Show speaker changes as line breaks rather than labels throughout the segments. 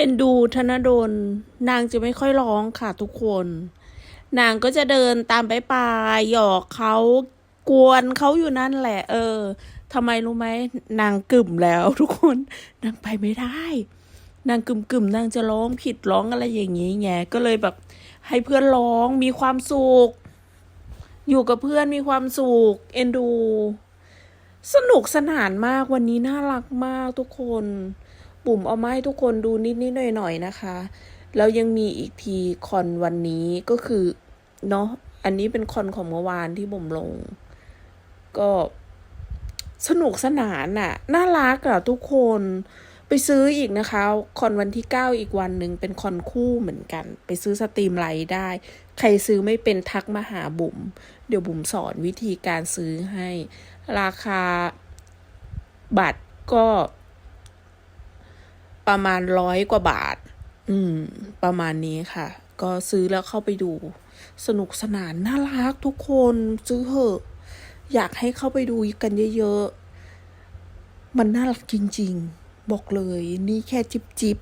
เอ็นดูธนดล นางจะไม่ค่อยร้องค่ะทุกคน นางก็จะเดินตามไปปลายหยอกเขากวนเขาอยู่นั่นแหละ เออทำไมรู้ไหมนางกึ่มแล้ว ทุกคน นางไปไม่ได้ นางกึ่มกึ่มๆนางจะร้องผิดร้องอะไรอย่างนี้ไงก็เลยแบบ ให้เพื่อนร้องมีความสุขอยู่กับเพื่อนมีความสุขเอ็นดู สนุกสนานมากวันนี้น่ารักมากทุกคน ปุ่มเอามาให้ทุกคนดูนิดนิดหน่อยหน่อยๆนะคะ แล้วยังมีอีกทีคอนวันนี้ก็คือเนาะอันนี้เป็นคอนของเมื่อวานที่ผมลง ก็สนุกสนานน่ะ น่ารักอะทุกคนไปซื้ออีกนะคะ คอนวันที่เก้าอีกวันหนึ่งเป็นคอนคู่เหมือนกัน ไปซื้อสตรีมไลท์ได้ ใครซื้อไม่เป็นทักมาหาบุ๋มเดี๋ยวบุ๋มสอนวิธีการซื้อให้ ราคาบัตรก็ ประมาณร้อยกว่าบาท อืม ประมาณนี้ค่ะ ก็ซื้อแล้วเข้าไปดู สนุกสนานน่ารักทุกคนซื้อเถอะ อยากให้เข้าไปดูกันเยอะๆ มันน่ารักจริงๆ บอกเลย นี่แค่จิบจิบ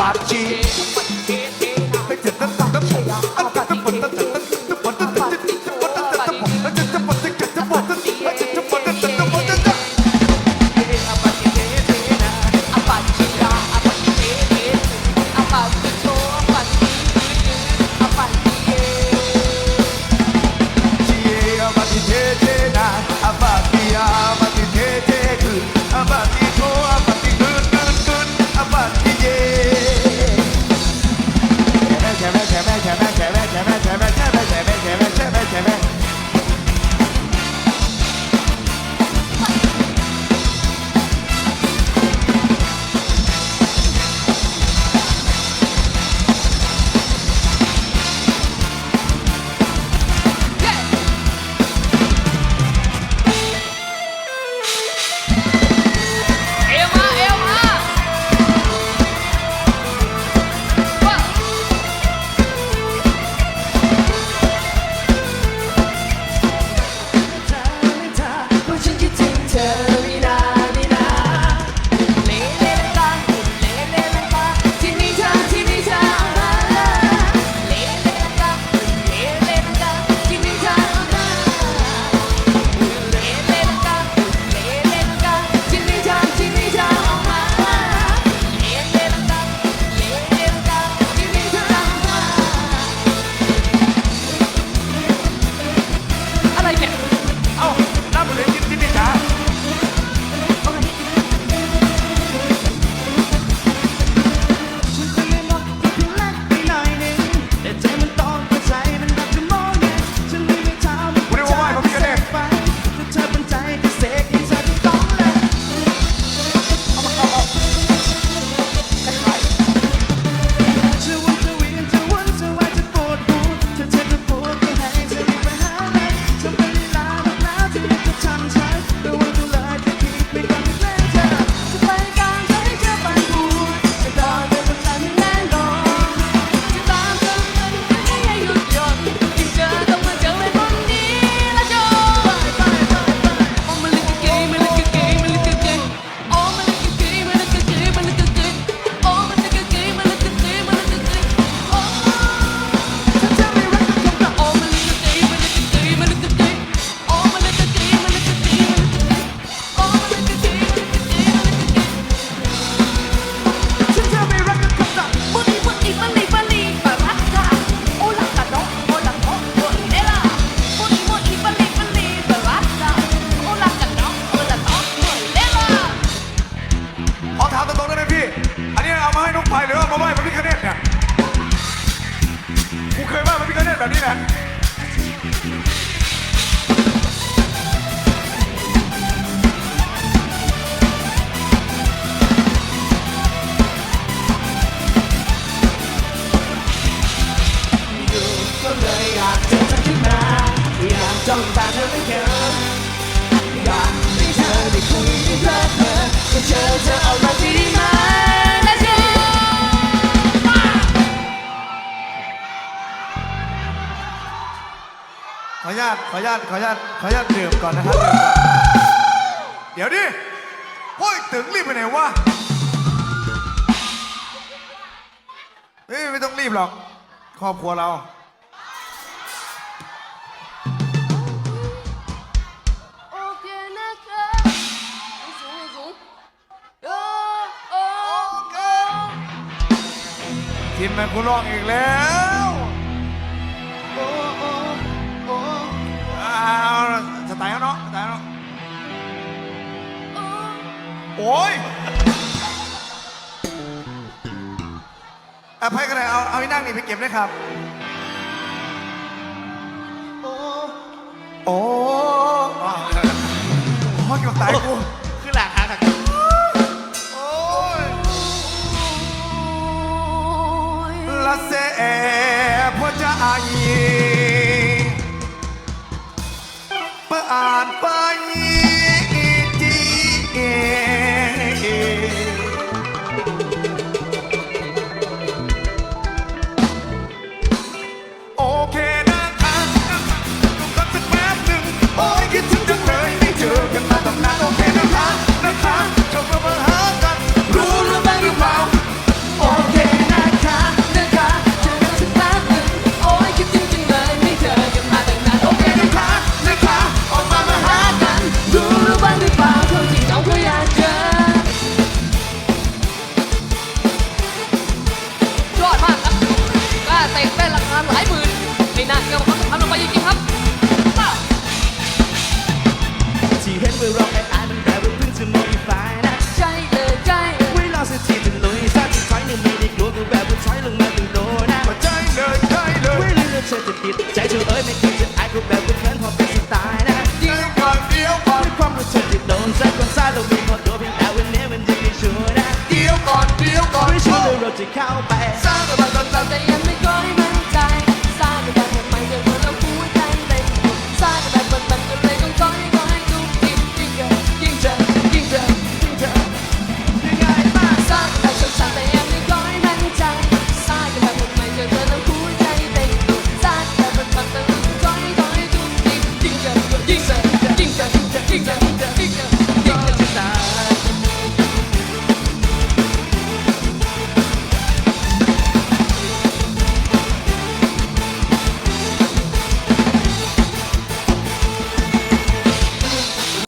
ปากจีไปถึงน้ำตาลน้ำผ
ง
ญาตขออนุญาตขออนุญาตขออนุญาตดื่มก่อนนะครับดื่มก่อนเดี๋ยวดิโอ้ยถึงรีบไปไหนวะเฮ้ยไม่ต้องรีบหรอก ครอบครัวเรา
โอเคนะคะสูงสูงโอ้โอ้โอ้
ทีมแมนคุณร้องอีกแล้ว อภัยกันเลยเอาเอาไอ้นั่งนี่ไปเก็บด้วยครับ โอ้โอ้โอ้ยกับตายกู
คือหลักหาทาง
โอ้ย la se può già per
น่าเชื่อว่าเขาจะทำลงไปจริงๆครับว้าว
ที่เห็นว่าเราแอบอายมันแต่ว่าเพิ่งจะ modify นะ
ใจเลยใจเลย
ไม่รอสักทีจะลุยซะที่ถอยหนึ่งไม่ได้กลัวก็แบบว่าถอยลงมาตึงโดนนะ
ใจเลยใจเลย
ไม่รู้ว่าเธอจะติดใจเธอเอ้ยไม่คิดจะอายก็แบบว่าเขินพอเป็นสไตล์นะ
เดี๋ยวก่อนเดี๋ยวก่อน
ด้วยความรู้สึกที่โดนแซกคนซ้ายเรามีพอตัวเพียงแต่วันนี้มันยังไม่ชัวร์นะ
เดี๋ยวก่อนเดี๋ยวก่อน
ไม่ชัวร์เลยเราจะเข้า